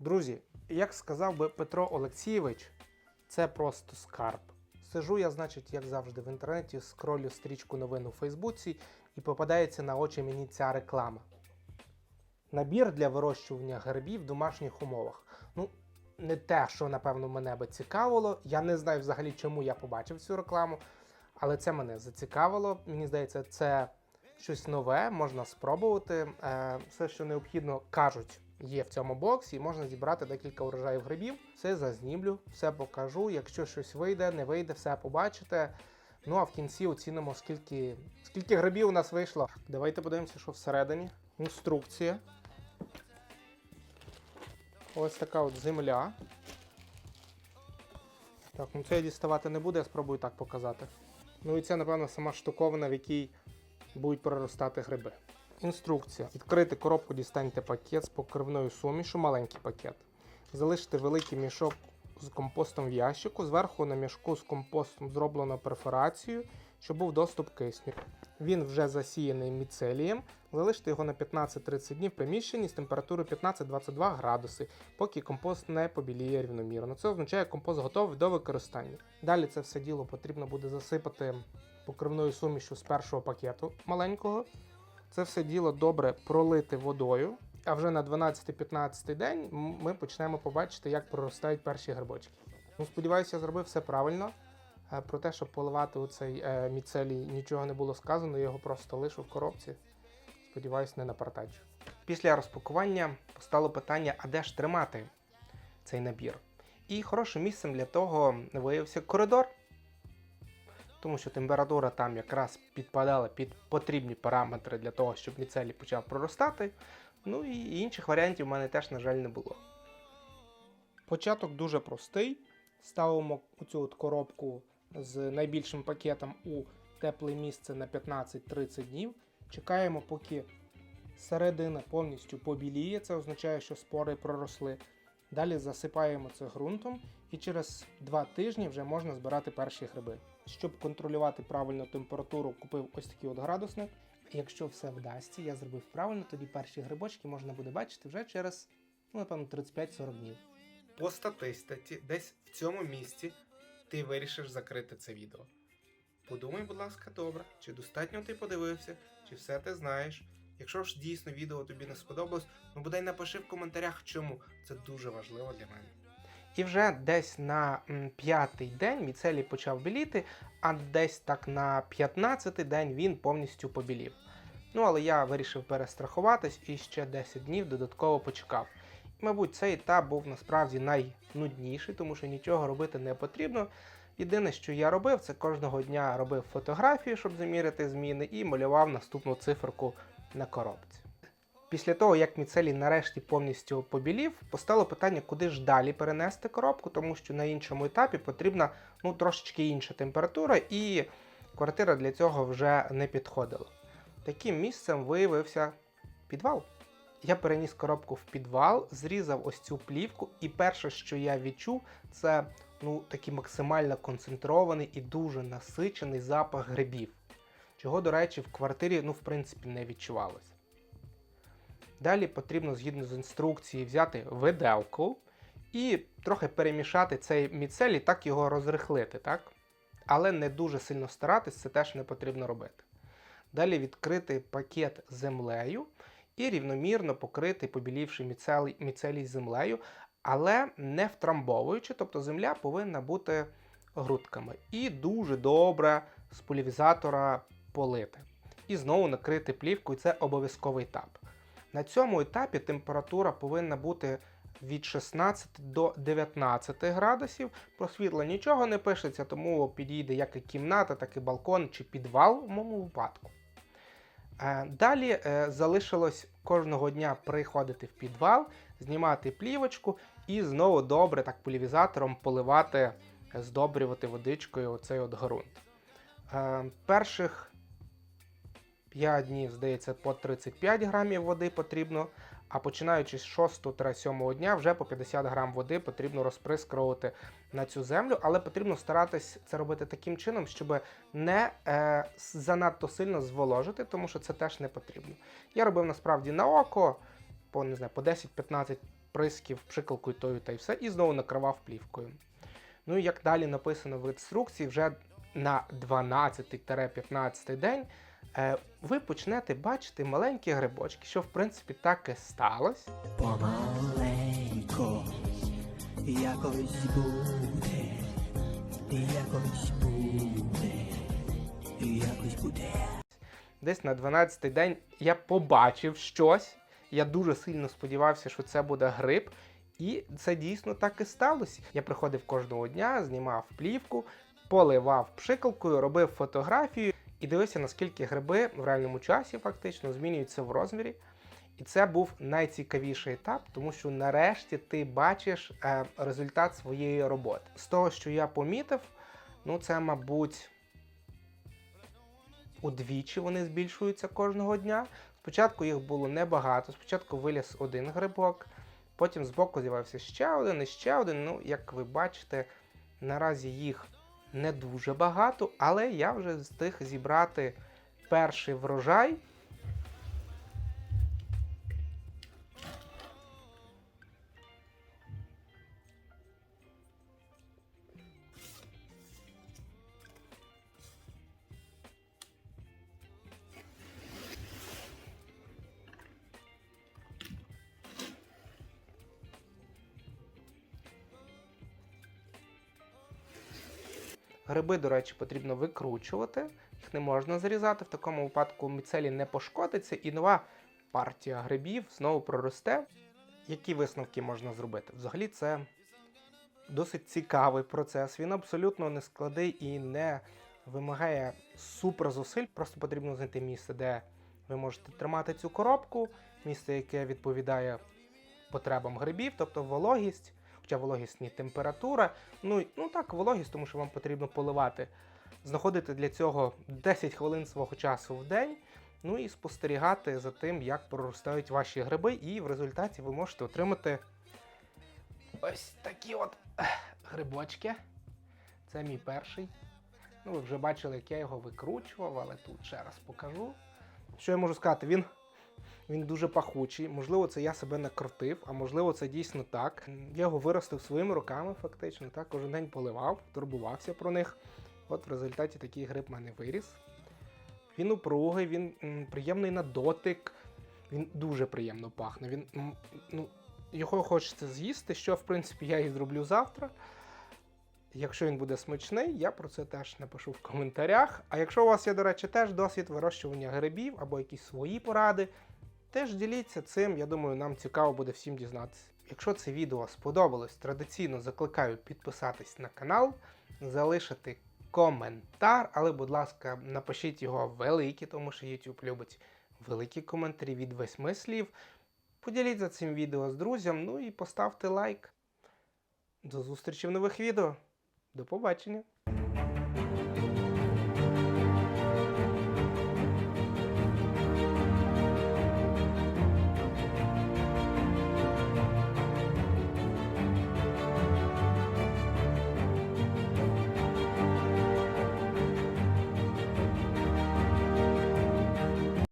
Друзі, як сказав би Петро Олексійович, це просто скарб. Сижу я, значить, як завжди, в інтернеті, скролю стрічку новин у Фейсбуці і попадається на очі мені ця реклама. Набір для вирощування грибів в домашніх умовах. Ну, не те, що напевно мене би цікавило. Я не знаю взагалі, чому я побачив цю рекламу, але це мене зацікавило. Мені здається, це щось нове, можна спробувати. Е, Все, що необхідно, кажуть, є в цьому боксі, і можна зібрати декілька урожаїв грибів. Все зазнімлю, все покажу. Якщо щось вийде, не вийде, все побачите. Ну а в кінці оцінимо, скільки, скільки грибів у нас вийшло. Давайте подивимося, що всередині. Інструкція. Ось така от земля. Так, ну це я діставати не буду, я спробую так показати. Ну і це, напевно, сама штуковина, в якій будуть проростати гриби. Інструкція. Відкрити коробку, дістаньте пакет з покривною сумішу, маленький пакет. Залишити великий мішок з компостом в ящику. Зверху на мішку з компостом зроблено перфорацію, щоб був доступ кисню. Він вже засіяний міцелієм. Залишити його на 15-30 днів в приміщенні з температурою 15-22 градуси, поки компост не побіліє рівномірно. Це означає, що компост готовий до використання. Далі це все діло потрібно буде засипати покривною сумішю з першого пакету маленького. Це все діло добре пролити водою. А вже на 12-15 день ми почнемо побачити, як проростають перші грибочки. Ну, сподіваюся, я зробив все правильно. Е, Про те, щоб поливати у цей е, міцелій, нічого не було сказано, я його просто лишу в коробці. Сподіваюсь, не напартачу. Після розпакування постало питання, а де ж тримати цей набір? І хорошим місцем для того виявився коридор, тому що температура там якраз підпадала під потрібні параметри для того, щоб міцелій почав проростати. Ну і інших варіантів в мене теж, на жаль, не було. Початок дуже простий. Ставимо цю от коробку з найбільшим пакетом у тепле місце на 15-30 днів. Чекаємо, поки середина повністю побіліє. Це означає, що спори проросли. Далі засипаємо це ґрунтом, і через 2 тижні вже можна збирати перші гриби. Щоб контролювати правильну температуру, купив ось такий от градусник. Якщо все вдасться, я зробив правильно, тоді перші грибочки можна буде бачити вже через, ну, напевно, 35-40 днів. По статистиці, десь в цьому місці ти вирішиш закрити це відео. Подумай, будь ласка, добре, чи достатньо ти подивився, чи все ти знаєш. Якщо ж дійсно відео тобі не сподобалось, ну бодай напиши в коментарях, чому. Це дуже важливо для мене. І вже десь на п'ятий день міцелій почав біліти, а десь так на 15-й день він повністю побілів. Ну, але я вирішив перестрахуватись і ще 10 днів додатково почекав. Мабуть, цей етап був насправді найнудніший, тому що нічого робити не потрібно. Єдине, що я робив, це кожного дня робив фотографії, щоб заміряти зміни, і малював наступну циферку на коробці. Після того, як міцелій нарешті повністю побілів, постало питання, куди ж далі перенести коробку, тому що на іншому етапі потрібна ну, трошечки інша температура, і квартира для цього вже не підходила. Таким місцем виявився підвал. Я переніс коробку в підвал, зрізав ось цю плівку, і перше, що я відчув, це ну, такий максимально концентрований і дуже насичений запах грибів, чого, до речі, в квартирі, ну, в принципі, не відчувалося. Далі потрібно, згідно з інструкції, взяти виделку і трохи перемішати цей міцелій, так його розрихлити, так? Але не дуже сильно старатись, це теж не потрібно робити. Далі відкрити пакет землею і рівномірно покрити побілівши міцелій, міцелій землею, але не втрамбовуючи, тобто земля повинна бути грудками. І дуже добре з полівізатора полити. І знову накрити плівкою, це обов'язковий етап. На цьому етапі температура повинна бути від 16 до 19 градусів. Про світло нічого не пишеться, тому підійде як і кімната, так і балкон чи підвал в моєму випадку. Е, Далі е, залишилось кожного дня приходити в підвал, знімати плівочку і знову добре так полівізатором поливати, е, здобрювати водичкою оцей от ґрунт. Перших 5 днів, здається, по 35 грамів води потрібно, а починаючи з 6-7 дня вже по 50 грам води потрібно розприскувати на цю землю, але потрібно старатись це робити таким чином, щоб не е, занадто сильно зволожити, тому що це теж не потрібно. Я робив насправді на око по, не знаю, по 10-15 присків пшикалкою тою та й все, і знову накривав плівкою. Ну і як далі написано в інструкції, вже на 12-15 день ви почнете бачити маленькі грибочки, що в принципі так і сталося. Помаленько, якось буде, якось буде, якось буде. Десь на 12-й день я побачив щось. Я дуже сильно сподівався, що це буде гриб. І це дійсно так і сталося. Я приходив кожного дня, знімав плівку, поливав пшикалкою, робив фотографію і дивився, наскільки гриби в реальному часі фактично змінюються в розмірі. І це був найцікавіший етап, тому що нарешті ти бачиш е, результат своєї роботи. З того, що я помітив, ну це, мабуть, удвічі вони збільшуються кожного дня. Спочатку їх було небагато. Спочатку виліз один грибок, потім збоку з'явився ще один і ще один. Ну, як ви бачите, наразі їх не дуже багато, але я вже встиг зібрати перший врожай. Гриби, до речі, потрібно викручувати, їх не можна зарізати. В такому випадку міцелій не пошкодиться, і нова партія грибів знову проросте. Які висновки можна зробити? Взагалі, це досить цікавий процес. Він абсолютно не складний і не вимагає суперзусиль. Просто потрібно знайти місце, де ви можете тримати цю коробку, місце, яке відповідає потребам грибів, тобто вологість, хоча вологість не температура. Ну, ну так, вологість, тому що вам потрібно поливати. Знаходити для цього 10 хвилин свого часу в день. Ну і спостерігати за тим, як проростають ваші гриби, і в результаті ви можете отримати ось такі от грибочки. Це мій перший. Ну, ви вже бачили, як я його викручував, але тут ще раз покажу. Що я можу сказати? Він, він дуже пахучий. Можливо, це я себе накрутив, а можливо, це дійсно так. Я його виростив своїми руками, фактично. Так, кожен день поливав, турбувався про них. От в результаті такий гриб в мене виріс. Він упругий, він приємний на дотик, він дуже приємно пахне. Він, ну, його хочеться з'їсти, що в принципі я і зроблю завтра. Якщо він буде смачний, я про це теж напишу в коментарях. А якщо у вас є, до речі, теж досвід вирощування грибів або якісь свої поради, теж діліться цим. Я думаю, нам цікаво буде всім дізнатися. Якщо це відео сподобалось, традиційно закликаю підписатись на канал, залишити коментар, але, будь ласка, напишіть його великі, тому що YouTube любить великі коментарі від восьми слів. Поділіться цим відео з друзям, ну і поставте лайк. До зустрічі в нових відео. До побачення!